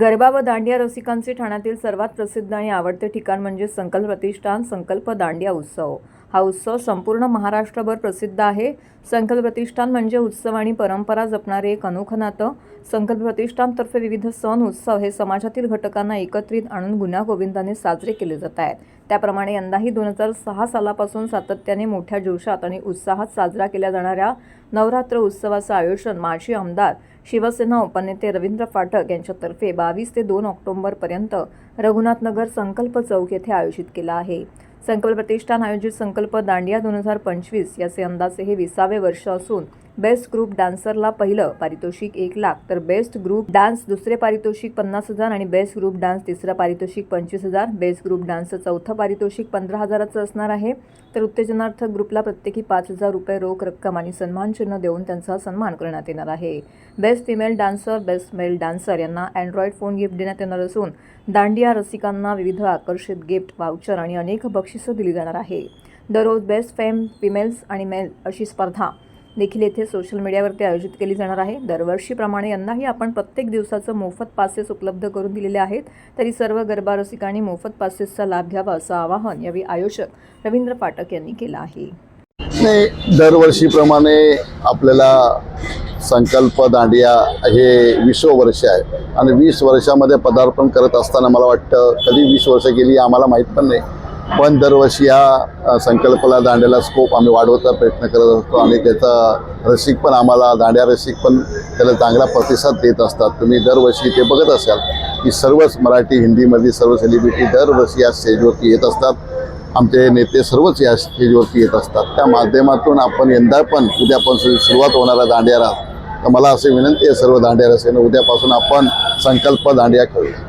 गरबा व दांडिया रसिकांचे ठाण्यातील सर्वात प्रसिद्ध आणि आवडते ठिकाण म्हणजे संकल्प प्रतिष्ठान संकल्प दांडिया उत्सव. हा उत्सव संपूर्ण महाराष्ट्रभर प्रसिद्ध आहे. संकल्प प्रतिष्ठान म्हणजे उत्सव आणि परंपरा जपणारे एक अनोखं नातं. संकल्प प्रतिष्ठानतर्फे विविध सण उत्सव हे समाजातील घटकांना एकत्रित आणून गुण्यागोविंदाने साजरे केले जात आहेत. त्याप्रमाणे यंदाही दोन हजार सहा सालापासून सातत्याने मोठ्या जोशात आणि उत्साहात साजरा केल्या जाणाऱ्या नवरात्र उत्सवाचं आयोजन माजी आमदार शिवसेना उपनेते रवींद्र फाटक यांच्यातर्फे बावीस ते दोन ऑक्टोबरपर्यंत रघुनाथनगर संकल्प चौक येथे आयोजित केला आहे. संकल्प प्रतिष्ठान आयोजित संकल्प दांडिया दोन हजार पंचवीस याचे अंदाजे हे विसावे वर्ष असून बेस्ट ग्रुप डान्सरला पहिलं पारितोषिक एक लाख तर बेस्ट ग्रुप डान्स दुसरे पारितोषिक पन्नास हजार आणि बेस्ट ग्रुप डान्स तिसरं पारितोषिक पंचवीस हजार. बेस्ट ग्रुप डान्सचं चौथं पारितोषिक पंधरा हजाराचं असणार आहे. तर उत्तेजनार्थ ग्रुपला प्रत्येकी पाच हजार रुपये रोख रक्कम आणि सन्मान चिन्ह देऊन त्यांचा सन्मान करण्यात येणार आहे. Best female dancer best male dancer यांना अँड्रॉइड फोन गिफ्ट देण्यात येणार असून दांडिया रसिकांना विविध आकर्षित गिफ्ट वाउचर आणि अनेक बक्षिसं दिली जाणार आहे. दररोज बेस्ट फेम फिमेल्स आणि मेल अशी स्पर्धा देखील येथे सोशल मीडियावरती आयोजित केली जाणार आहे. दरवर्षीप्रमाणे यंदाही आपण प्रत्येक दिवसाचं मोफत पासेस उपलब्ध करून दिलेले आहेत. तरी सर्व गरबा रसिकांनी मोफत पासेसचा लाभ घ्यावा असं आवाहन यावेळी आयोजक रवींद्र पाठक यांनी केलं आहे. नाही दरवर्षीप्रमाणे आपल्याला संकल्प दांडिया हे विश्व वर्ष आहे. आणि वीस वर्षामध्ये पदार्पण करत असताना मला वाटतं कधी वीस वर्ष गेली आम्हाला माहीत पण नाही. पण दरवर्षी या संकल्पाला दांड्याला स्कोप आम्ही वाढवता प्रयत्न करत असतो आणि त्याचा रसिक पण आम्हाला दांड्या रसिक पण त्याला चांगला प्रतिसाद देत असतात. तुम्ही दरवर्षी ते बघत असाल की सर्वच मराठी हिंदीमधली सर्व सेलिब्रिटी दरवर्षी या स्टेजवरती येत असतात. आमचे नेते सर्वच या स्टेजवरती येत असतात. त्या माध्यमातून आपण यंदा पण उद्यापासून सुरुवात होणारा दांडिया तर मला असे विनंती आहे सर्व दांडिया रसिकांना उद्यापासून आपण संकल्प दांडिया खेळूया